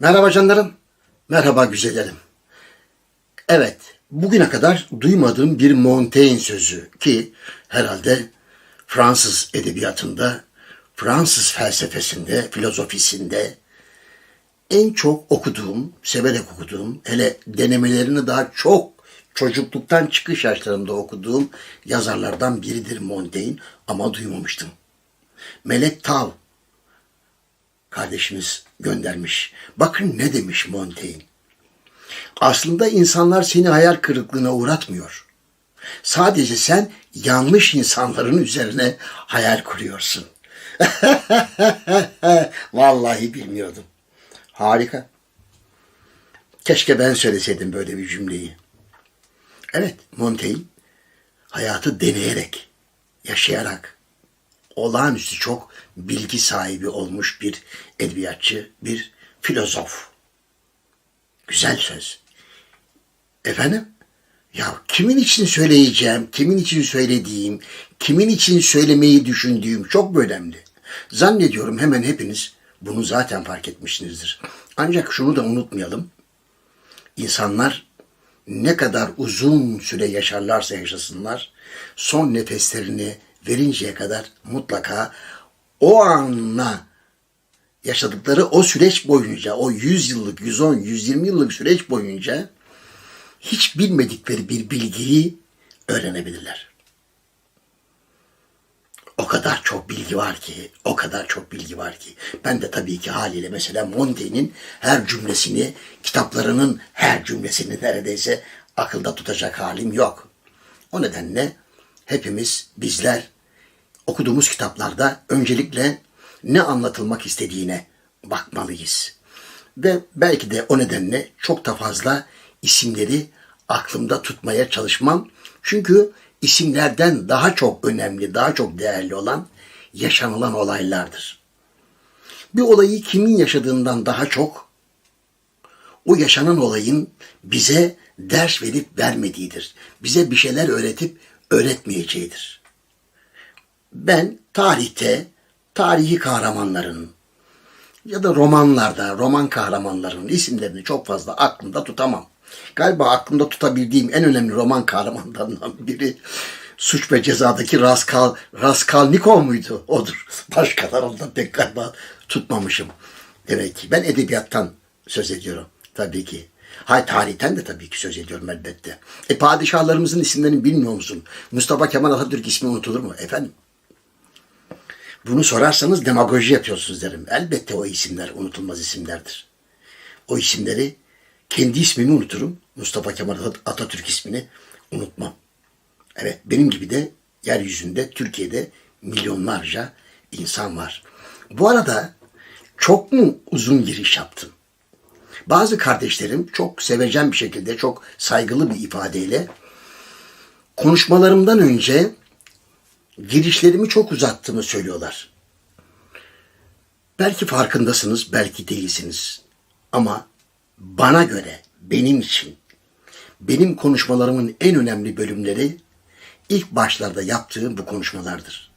Merhaba canlarım. Merhaba güzellerim. Evet, bugüne kadar duymadığım bir Montaigne sözü ki herhalde Fransız edebiyatında, Fransız felsefesinde, filozofisinde en çok okuduğum, severek okuduğum, hele denemelerini daha çok çocukluktan çıkış yaşlarımda okuduğum yazarlardan biridir Montaigne ama duymamıştım. Melek Tav kardeşimiz göndermiş. Bakın ne demiş Montaigne. Aslında insanlar seni hayal kırıklığına uğratmıyor. Sadece sen yanlış insanların üzerine hayal kuruyorsun. Vallahi bilmiyordum. Harika. Keşke ben söyleseydim böyle bir cümleyi. Evet, Montaigne hayatı deneyerek, yaşayarak, olağanüstü çok bilgi sahibi olmuş bir edebiyatçı, bir filozof. Güzel söz. Efendim? Ya kimin için söyleyeceğim, kimin için söylediğim, kimin için söylemeyi düşündüğüm çok önemli. Zannediyorum hemen hepiniz bunu zaten fark etmişsinizdir. Ancak şunu da unutmayalım. İnsanlar ne kadar uzun süre yaşarlarsa yaşasınlar, son nefeslerini verinceye kadar mutlaka o anla yaşadıkları o süreç boyunca, o 100 yıllık, 110, 120 yıllık süreç boyunca hiç bilmedikleri bir bilgiyi öğrenebilirler. O kadar çok bilgi var ki, o kadar çok bilgi var ki. Ben de tabii ki haliyle mesela Montaigne'in her cümlesini, kitaplarının her cümlesini neredeyse akılda tutacak halim yok. O nedenle hepimiz, bizler okuduğumuz kitaplarda öncelikle ne anlatılmak istediğine bakmalıyız. Ve belki de o nedenle çok da fazla isimleri aklımda tutmaya çalışmam. Çünkü isimlerden daha çok önemli, daha çok değerli olan yaşanılan olaylardır. Bir olayı kimin yaşadığından daha çok o yaşanan olayın bize ders verip vermediğidir. Bize bir şeyler öğretip öğretmeyeceğidir. Ben tarihte tarihi kahramanların ya da romanlarda roman kahramanlarının isimlerini çok fazla aklımda tutamam. Galiba aklımda tutabildiğim en önemli roman kahramanlarından biri Suç ve Ceza'daki Raskal, Raskolnikov muydu? Odur. Başkalarından pek galiba tutmamışım. Demek ki ben edebiyattan söz ediyorum. Tabii ki. Hay tarihten de tabii ki söz ediyorum elbette. E padişahlarımızın isimlerini bilmiyor musun? Mustafa Kemal Atatürk ismi unutulur mu? Efendim? Bunu sorarsanız demagoji yapıyorsunuz derim. Elbette o isimler unutulmaz isimlerdir. O isimleri kendi ismimi unuturum. Mustafa Kemal Atatürk ismini unutmam. Evet benim gibi de yeryüzünde Türkiye'de milyonlarca insan var. Bu arada çok mu uzun giriş yaptım? Bazı kardeşlerim çok sevecen bir şekilde, çok saygılı bir ifadeyle konuşmalarımdan önce girişlerimi çok uzattığımı söylüyorlar. Belki farkındasınız, belki değilsiniz. Ama bana göre, benim için, benim konuşmalarımın en önemli bölümleri ilk başlarda yaptığım bu konuşmalardır.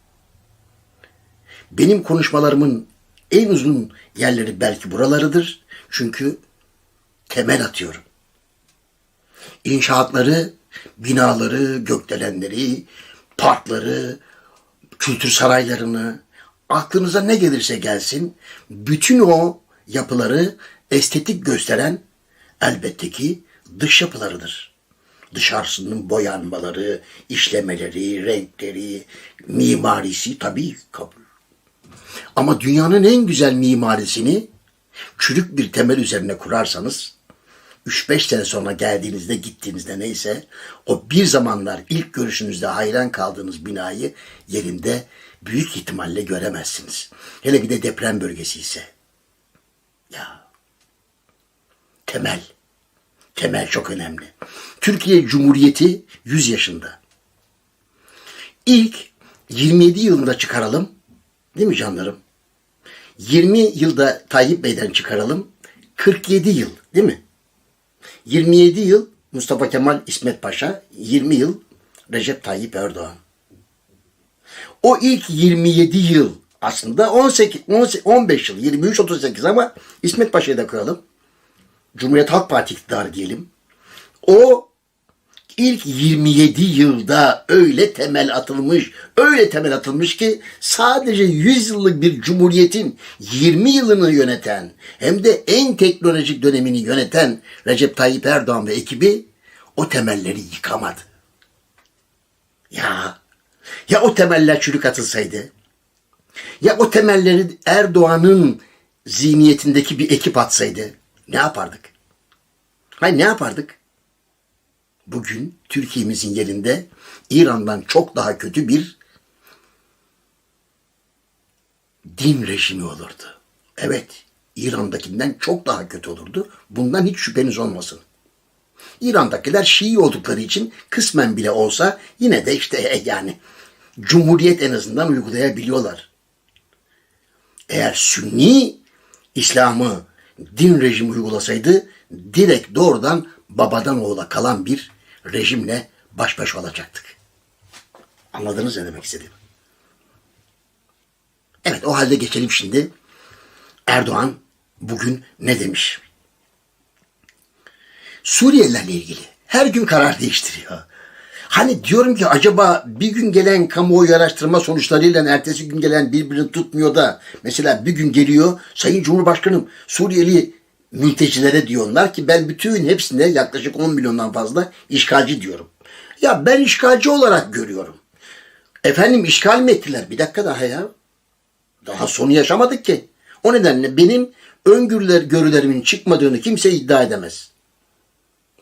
Benim konuşmalarımın en uzun yerleri belki buralarıdır. Çünkü temel atıyorum. İnşaatları, binaları, gökdelenleri, parkları, kültür saraylarını, aklınıza ne gelirse gelsin, bütün o yapıları estetik gösteren elbette ki dış yapılarıdır. Dışarısının boyanmaları, işlemeleri, renkleri, mimarisi tabii kabul. Ama dünyanın en güzel mimarisini çürük bir temel üzerine kurarsanız 3-5 sene sonra geldiğinizde gittiğinizde neyse o bir zamanlar ilk görüşünüzde hayran kaldığınız binayı yerinde büyük ihtimalle göremezsiniz. Hele bir de deprem bölgesi ise. Ya temel. Temel çok önemli. Türkiye Cumhuriyeti 100 yaşında. İlk 27 yılında çıkaralım. Değil mi canlarım? 20 yılda Tayyip Bey'den çıkaralım. 47 yıl değil mi? 27 yıl Mustafa Kemal İsmet Paşa, 20 yıl Recep Tayyip Erdoğan. O ilk 27 yıl aslında 18, 18 15 yıl, 23 38 ama İsmet Paşa'yı da koyalım. Cumhuriyet Halk Parti iktidarı diyelim. O ilk 27 yılda öyle temel atılmış, öyle temel atılmış ki sadece 100 yıllık bir cumhuriyetin 20 yılını yöneten hem de en teknolojik dönemini yöneten Recep Tayyip Erdoğan ve ekibi o temelleri yıkamadı. Ya ya o temeller çürük atılsaydı? Ya o temelleri Erdoğan'ın zihniyetindeki bir ekip atsaydı ne yapardık? Hayır ne yapardık? Bugün Türkiye'mizin yerinde İran'dan çok daha kötü bir din rejimi olurdu. Evet, İran'dakinden çok daha kötü olurdu. Bundan hiç şüpheniz olmasın. İran'dakiler Şii oldukları için kısmen bile olsa yine de işte e, yani Cumhuriyet en azından uygulayabiliyorlar. Eğer Sünni İslam'ı din rejimi uygulasaydı direkt doğrudan babadan oğula kalan bir rejimle baş başa olacaktık. Anladınız ne demek istediğimi? Evet o halde geçelim şimdi. Erdoğan bugün ne demiş? Suriyelilerle ilgili her gün karar değiştiriyor. Hani diyorum ki acaba bir gün gelen kamuoyu araştırma sonuçlarıyla ertesi gün gelen birbirini tutmuyor da mesela bir gün geliyor Sayın Cumhurbaşkanım Suriyeli mültecilere diyorlar ki ben bütün hepsine yaklaşık 10 milyondan fazla işgalci diyorum. Ya ben işgalci olarak görüyorum. Efendim işgal mi ettiler? Bir dakika daha ya. Daha sonu yaşamadık ki. O nedenle benim öngörüler görülerimin çıkmadığını kimse iddia edemez.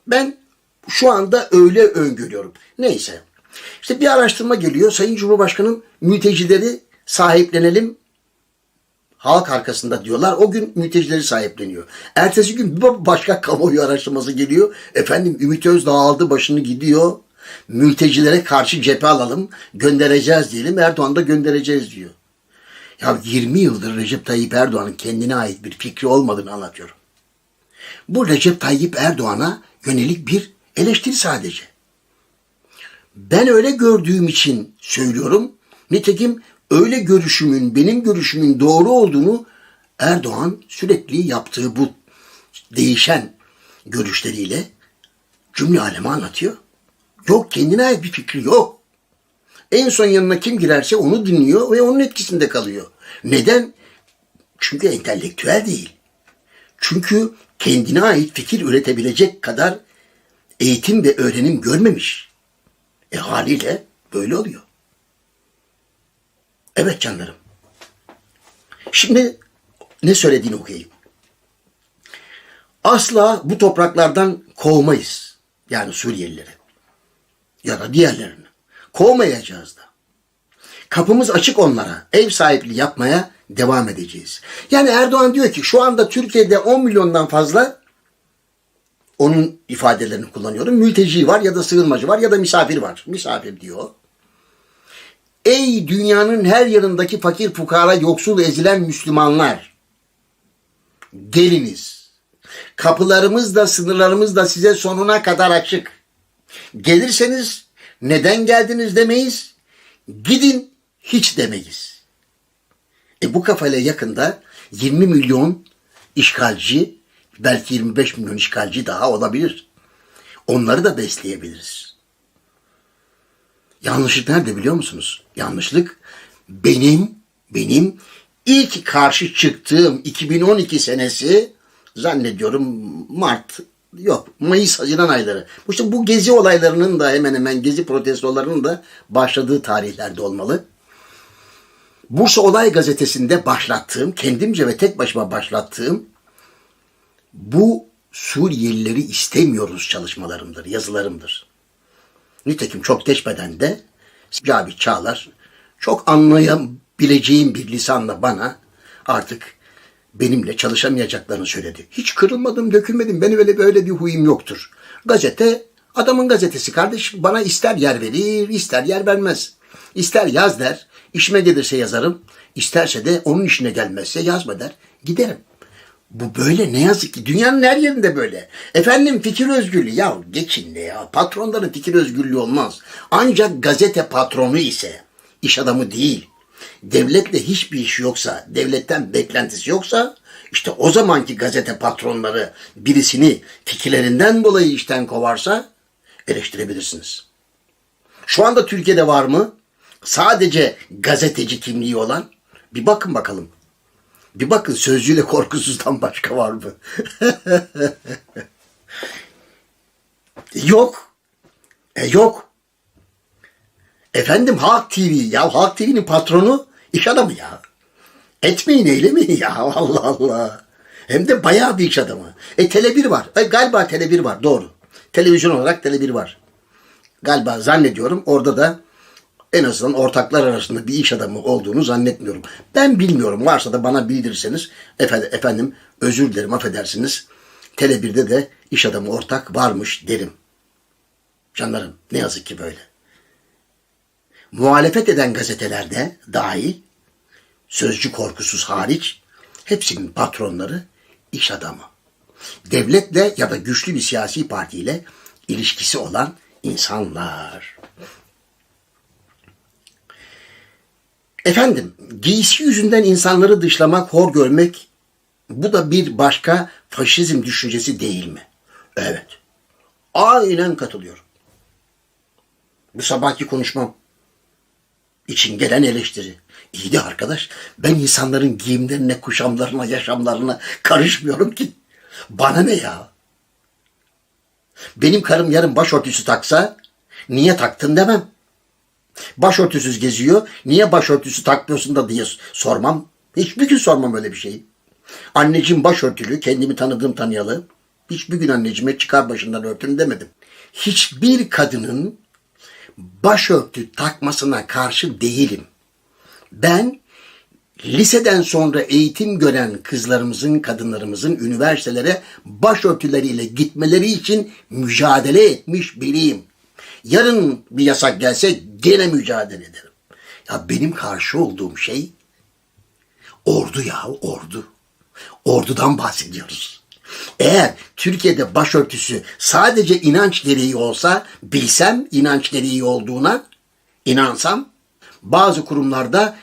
Ben şu anda öyle öngörüyorum. Neyse. İşte bir araştırma geliyor. Sayın Cumhurbaşkanım mültecileri sahiplenelim halk arkasında diyorlar. O gün mültecileri sahipleniyor. Ertesi gün bir başka kamuoyu araştırması geliyor. Efendim Ümit Özdağ aldı başını gidiyor. Mültecilere karşı cephe alalım. Göndereceğiz diyelim. Erdoğan da göndereceğiz diyor. Ya 20 yıldır Recep Tayyip Erdoğan'ın kendine ait bir fikri olmadığını anlatıyorum. Bu Recep Tayyip Erdoğan'a yönelik bir eleştiri sadece. Ben öyle gördüğüm için söylüyorum. Nitekim öyle görüşümün, benim görüşümün doğru olduğunu Erdoğan sürekli yaptığı bu değişen görüşleriyle cümle aleme anlatıyor. Yok kendine ait bir fikri yok. En son yanına kim girerse onu dinliyor ve onun etkisinde kalıyor. Neden? Çünkü entelektüel değil. Çünkü kendine ait fikir üretebilecek kadar eğitim ve öğrenim görmemiş. E haliyle böyle oluyor. Evet canlarım. Şimdi ne söylediğini okuyayım. Asla bu topraklardan kovmayız. Yani Suriyelileri. Ya da diğerlerini. Kovmayacağız da. Kapımız açık onlara. Ev sahipliği yapmaya devam edeceğiz. Yani Erdoğan diyor ki şu anda Türkiye'de 10 milyondan fazla onun ifadelerini kullanıyorum. Mülteci var ya da sığınmacı var ya da misafir var. Misafir diyor. Ey dünyanın her yanındaki fakir fukara yoksul ezilen Müslümanlar. Geliniz. Kapılarımız da sınırlarımız da size sonuna kadar açık. Gelirseniz neden geldiniz demeyiz. Gidin hiç demeyiz. E bu kafayla yakında 20 milyon işgalci belki 25 milyon işgalci daha olabilir. Onları da besleyebiliriz. Yanlışlık nerede biliyor musunuz? Yanlışlık benim benim ilk karşı çıktığım 2012 senesi zannediyorum Mart yok Mayıs Haziran ayları. İşte bu gezi olaylarının da hemen hemen gezi protestolarının da başladığı tarihlerde olmalı. Bursa Olay Gazetesi'nde başlattığım, kendimce ve tek başıma başlattığım bu Suriyelileri istemiyoruz çalışmalarımdır, yazılarımdır. Nitekim çok geçmeden de Cavi Çağlar çok anlayabileceğim bir lisanla bana artık benimle çalışamayacaklarını söyledi. Hiç kırılmadım, dökülmedim. Benim öyle böyle bir huyum yoktur. Gazete, adamın gazetesi kardeş bana ister yer verir, ister yer vermez. İster yaz der, işime gelirse yazarım. İsterse de onun işine gelmezse yazma der, giderim. Bu böyle ne yazık ki dünyanın her yerinde böyle. Efendim fikir özgürlüğü ya geçin ne ya patronların fikir özgürlüğü olmaz. Ancak gazete patronu ise iş adamı değil. devletle hiçbir işi yoksa, devletten beklentisi yoksa işte o zamanki gazete patronları birisini fikirlerinden dolayı işten kovarsa eleştirebilirsiniz. Şu anda Türkiye'de var mı? Sadece gazeteci kimliği olan bir bakın bakalım. Bir bakın sözcüyle korkusuzdan başka var mı? yok. E yok. Efendim Halk TV. Ya Halk TV'nin patronu iş adamı ya. Etmeyin eylemeyin ya. Allah Allah. Hem de bayağı bir iş adamı. E Tele1 var. E, galiba Tele1 var. Doğru. Televizyon olarak Tele1 var. Galiba zannediyorum orada da en azından ortaklar arasında bir iş adamı olduğunu zannetmiyorum. Ben bilmiyorum. Varsa da bana bildirirseniz efendim, efendim özür dilerim affedersiniz. Tele1'de de iş adamı ortak varmış derim. Canlarım ne yazık ki böyle. Muhalefet eden gazetelerde dahil sözcü korkusuz hariç hepsinin patronları iş adamı. Devletle ya da güçlü bir siyasi partiyle ilişkisi olan insanlar. Efendim, giysi yüzünden insanları dışlamak, hor görmek bu da bir başka faşizm düşüncesi değil mi? Evet. Aynen katılıyorum. Bu sabahki konuşmam için gelen eleştiri. İyi de arkadaş ben insanların giyimlerine, kuşamlarına, yaşamlarına karışmıyorum ki. Bana ne ya? Benim karım yarın başörtüsü taksa niye taktın demem. Başörtüsüz geziyor. Niye başörtüsü takmıyorsun da diye sormam. Hiçbir gün sormam öyle bir şeyi. Anneciğim başörtülü, kendimi tanıdığım tanıyalı. Hiçbir gün anneciğime çıkar başından örtün demedim. Hiçbir kadının başörtü takmasına karşı değilim. Ben liseden sonra eğitim gören kızlarımızın, kadınlarımızın üniversitelere başörtüleriyle gitmeleri için mücadele etmiş biriyim. Yarın bir yasak gelse gene mücadele ederim. Ya benim karşı olduğum şey ordu ya ordu. Ordudan bahsediyoruz. Eğer Türkiye'de başörtüsü sadece inanç gereği olsa, bilsem inanç gereği olduğuna, inansam, bazı kurumlarda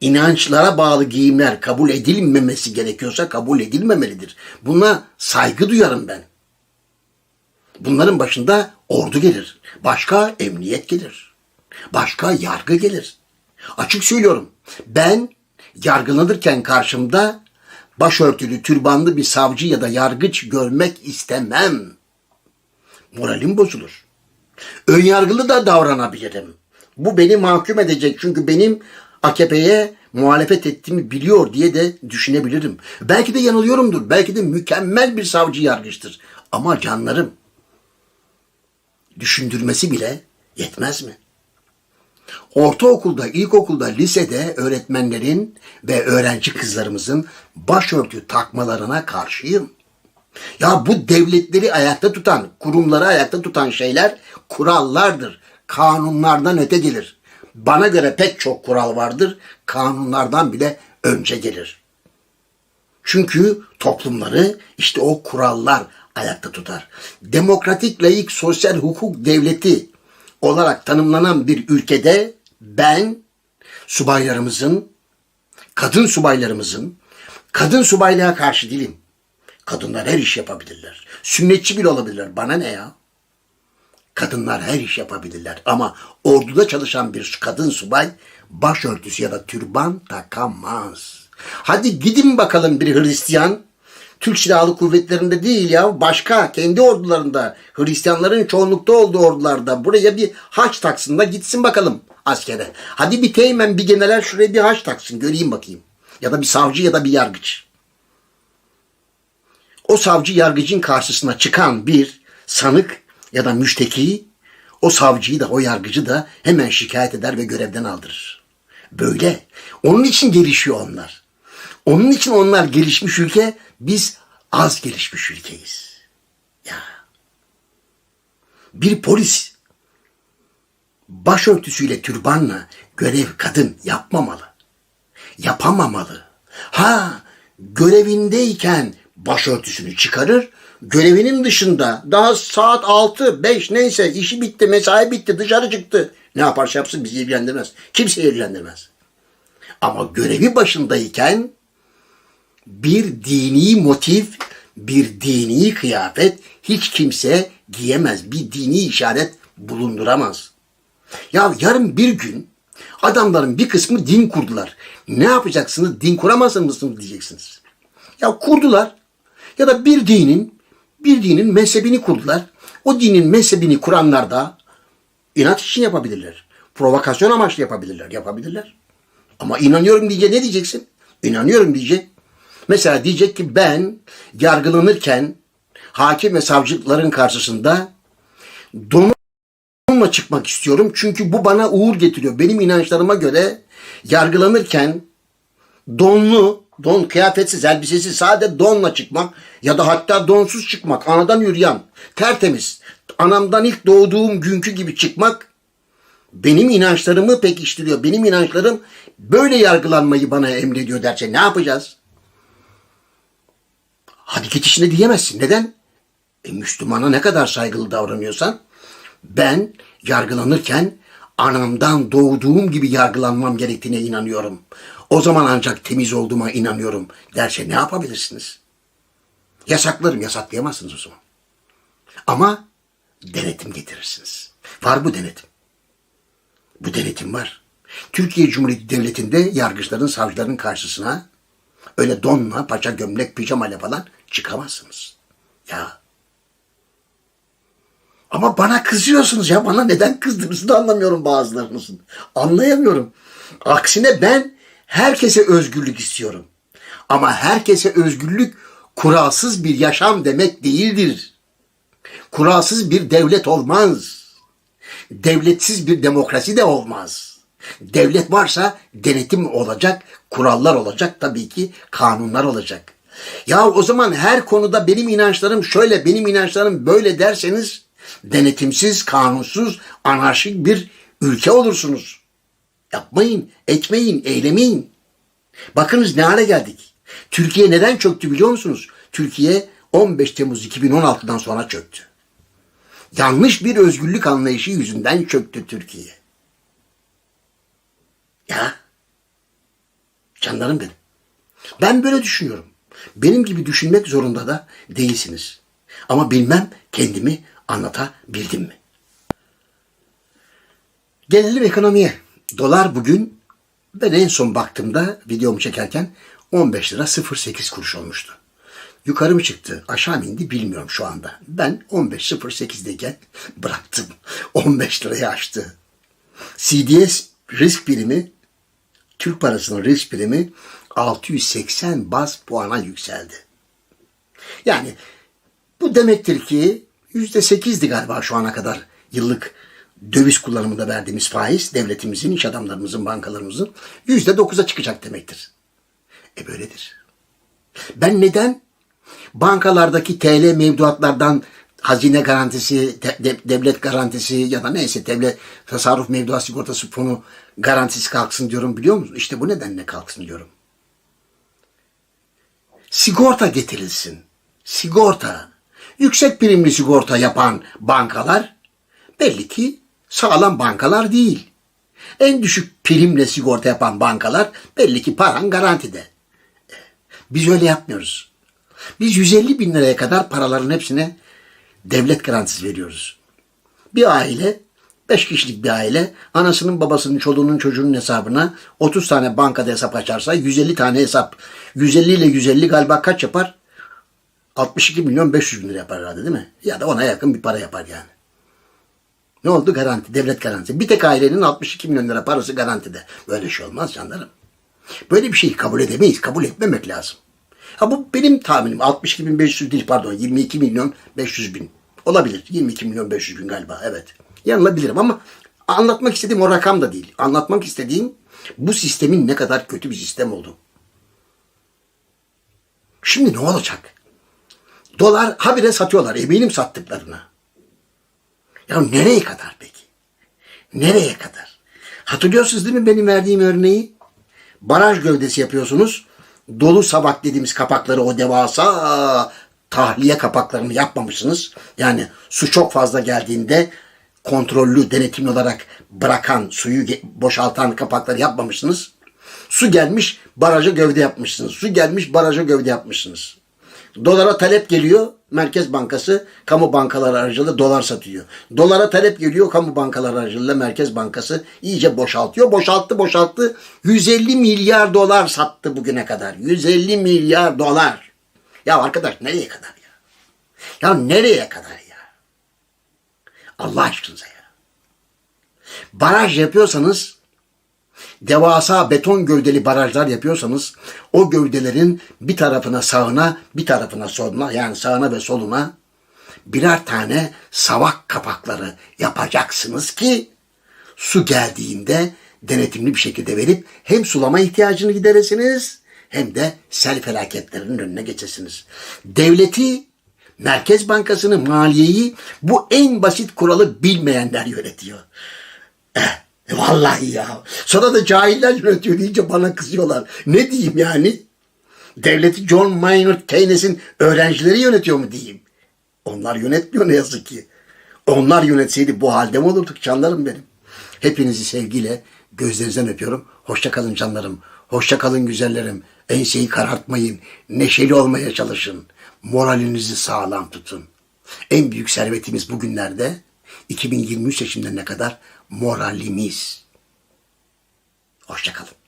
inançlara bağlı giyimler kabul edilmemesi gerekiyorsa kabul edilmemelidir. Buna saygı duyarım ben. Bunların başında ordu gelir. Başka emniyet gelir. Başka yargı gelir. Açık söylüyorum. Ben yargılanırken karşımda başörtülü, türbanlı bir savcı ya da yargıç görmek istemem. Moralim bozulur. Önyargılı da davranabilirim. Bu beni mahkum edecek çünkü benim AKP'ye muhalefet ettiğimi biliyor diye de düşünebilirim. Belki de yanılıyorumdur. Belki de mükemmel bir savcı yargıçtır. Ama canlarım düşündürmesi bile yetmez mi? Ortaokulda, ilkokulda, lisede öğretmenlerin ve öğrenci kızlarımızın başörtü takmalarına karşıyım. Ya bu devletleri ayakta tutan, kurumları ayakta tutan şeyler kurallardır. Kanunlardan öte gelir. Bana göre pek çok kural vardır. Kanunlardan bile önce gelir. Çünkü toplumları işte o kurallar ayakta tutar. Demokratik, layık, sosyal hukuk devleti olarak tanımlanan bir ülkede ben subaylarımızın, kadın subaylarımızın, kadın subaylığa karşı değilim. Kadınlar her iş yapabilirler. Sünnetçi bile olabilirler. Bana ne ya? Kadınlar her iş yapabilirler. Ama orduda çalışan bir kadın subay başörtüsü ya da türban takamaz. Hadi gidin bakalım bir Hristiyan Türk Silahlı Kuvvetleri'nde değil ya başka kendi ordularında Hristiyanların çoğunlukta olduğu ordularda buraya bir haç taksın da gitsin bakalım askere. Hadi bir teğmen bir general şuraya bir haç taksın göreyim bakayım. Ya da bir savcı ya da bir yargıç. O savcı yargıcın karşısına çıkan bir sanık ya da müşteki o savcıyı da o yargıcı da hemen şikayet eder ve görevden aldırır. Böyle. Onun için gelişiyor onlar. Onun için onlar gelişmiş ülke, biz az gelişmiş ülkeyiz. Ya. Bir polis başörtüsüyle türbanla görev kadın yapmamalı. Yapamamalı. Ha, görevindeyken başörtüsünü çıkarır, görevinin dışında daha saat 6, 5 neyse işi bitti, mesai bitti, dışarı çıktı. Ne yaparsa yapsın bizi ilgilendirmez. Kimse ilgilendirmez. Ama görevi başındayken bir dini motif, bir dini kıyafet hiç kimse giyemez. Bir dini işaret bulunduramaz. Ya yarın bir gün adamların bir kısmı din kurdular. Ne yapacaksınız? Din kuramaz mısınız diyeceksiniz. Ya kurdular. Ya da bir dinin bir dinin mezhebini kurdular. O dinin mezhebini kuranlar da inat için yapabilirler. Provokasyon amaçlı yapabilirler. Yapabilirler. Ama inanıyorum diye ne diyeceksin? İnanıyorum diyecek. Mesela diyecek ki ben yargılanırken hakim ve savcıların karşısında donumla çıkmak istiyorum. Çünkü bu bana uğur getiriyor. Benim inançlarıma göre yargılanırken donlu, don kıyafetsiz, elbisesiz sade donla çıkmak ya da hatta donsuz çıkmak, anadan yürüyen, tertemiz, anamdan ilk doğduğum günkü gibi çıkmak benim inançlarımı pekiştiriyor. Benim inançlarım böyle yargılanmayı bana emrediyor derse ne yapacağız? Hadi git işine diyemezsin. Neden? E, Müslümana ne kadar saygılı davranıyorsan ben yargılanırken anamdan doğduğum gibi yargılanmam gerektiğine inanıyorum. O zaman ancak temiz olduğuma inanıyorum derse ne yapabilirsiniz? Yasaklarım, yasaklayamazsınız o zaman. Ama denetim getirirsiniz. Var bu denetim. Bu denetim var. Türkiye Cumhuriyeti Devleti'nde yargıçların, savcıların karşısına öyle donla, paça gömlek, pijamayla falan çıkamazsınız. Ya. Ama bana kızıyorsunuz ya. Bana neden kızdığınızı da anlamıyorum bazılarınızın. Anlayamıyorum. Aksine ben herkese özgürlük istiyorum. Ama herkese özgürlük kuralsız bir yaşam demek değildir. Kuralsız bir devlet olmaz. Devletsiz bir demokrasi de olmaz. Devlet varsa denetim olacak, kurallar olacak, tabii ki kanunlar olacak. Ya o zaman her konuda benim inançlarım şöyle, benim inançlarım böyle derseniz denetimsiz, kanunsuz, anarşik bir ülke olursunuz. Yapmayın, etmeyin, eylemeyin. Bakınız ne hale geldik. Türkiye neden çöktü biliyor musunuz? Türkiye 15 Temmuz 2016'dan sonra çöktü. Yanlış bir özgürlük anlayışı yüzünden çöktü Türkiye. Ya. Canlarım benim. Ben böyle düşünüyorum. Benim gibi düşünmek zorunda da değilsiniz. Ama bilmem kendimi anlatabildim mi? Gelelim ekonomiye. Dolar bugün ben en son baktığımda videomu çekerken 15 lira 08 kuruş olmuştu. Yukarı mı çıktı, aşağı mı indi bilmiyorum şu anda. Ben 15.08'deyken bıraktım. 15 liraya açtı. CDS risk birimi, Türk parasının risk birimi 680 bas puana yükseldi. Yani bu demektir ki %8'di galiba şu ana kadar yıllık döviz kullanımında verdiğimiz faiz devletimizin, iş adamlarımızın, bankalarımızın %9'a çıkacak demektir. E böyledir. Ben neden bankalardaki TL mevduatlardan hazine garantisi, de- de- devlet garantisi ya da neyse devlet tasarruf mevduat sigortası fonu garantisi kalksın diyorum biliyor musun? İşte bu nedenle kalksın diyorum. Sigorta getirilsin. Sigorta. Yüksek primli sigorta yapan bankalar belli ki sağlam bankalar değil. En düşük primle sigorta yapan bankalar belli ki paran garantide. Biz öyle yapmıyoruz. Biz 150 bin liraya kadar paraların hepsine devlet garantisi veriyoruz. Bir aile, 5 kişilik bir aile, anasının, babasının, çoluğunun, çocuğunun hesabına 30 tane bankada hesap açarsa 150 tane hesap. 150 ile 150 galiba kaç yapar? 62 milyon 500 bin lira yapar herhalde değil mi? Ya da ona yakın bir para yapar yani. Ne oldu? Garanti, devlet garantisi. Bir tek ailenin 62 milyon lira parası garantide. Böyle şey olmaz canlarım. Böyle bir şeyi kabul edemeyiz. Kabul etmemek lazım. Ha bu benim tahminim. 62 bin 500 değil pardon. 22 milyon 500 bin. Olabilir. 22 milyon 500 bin galiba. Evet. Yanılabilirim ama anlatmak istediğim o rakam da değil. Anlatmak istediğim bu sistemin ne kadar kötü bir sistem oldu. Şimdi ne olacak? Dolar habire satıyorlar. Eminim sattıklarına. Ya nereye kadar peki? Nereye kadar? Hatırlıyorsunuz değil mi benim verdiğim örneği? Baraj gövdesi yapıyorsunuz. Dolu sabak dediğimiz kapakları o devasa tahliye kapaklarını yapmamışsınız. Yani su çok fazla geldiğinde kontrollü, denetimli olarak bırakan, suyu boşaltan kapakları yapmamışsınız. Su gelmiş baraja gövde yapmışsınız. Su gelmiş baraja gövde yapmışsınız. Dolara talep geliyor. Merkez Bankası kamu bankaları aracılığıyla dolar satıyor. Dolara talep geliyor. Kamu bankaları aracılığıyla Merkez Bankası iyice boşaltıyor. Boşalttı boşalttı. 150 milyar dolar sattı bugüne kadar. 150 milyar dolar. Ya arkadaş nereye kadar ya? Ya nereye kadar ya? Allah aşkınıza ya. Baraj yapıyorsanız devasa beton gövdeli barajlar yapıyorsanız o gövdelerin bir tarafına sağına bir tarafına soluna yani sağına ve soluna birer tane savak kapakları yapacaksınız ki su geldiğinde denetimli bir şekilde verip hem sulama ihtiyacını gideresiniz hem de sel felaketlerinin önüne geçesiniz. Devleti, Merkez Bankası'nı, maliyeyi bu en basit kuralı bilmeyenler yönetiyor. Eh, vallahi ya. Sonra da cahiller yönetiyor deyince bana kızıyorlar. Ne diyeyim yani? Devleti John Maynard Keynes'in öğrencileri yönetiyor mu diyeyim? Onlar yönetmiyor ne yazık ki. Onlar yönetseydi bu halde mi olurduk canlarım benim? Hepinizi sevgiyle gözlerinizden öpüyorum. Hoşça kalın canlarım. Hoşça kalın güzellerim. Enseyi karartmayın. Neşeli olmaya çalışın. Moralinizi sağlam tutun. En büyük servetimiz bugünlerde 2023 seçimlerine kadar moralimiz. Hoşça kalın.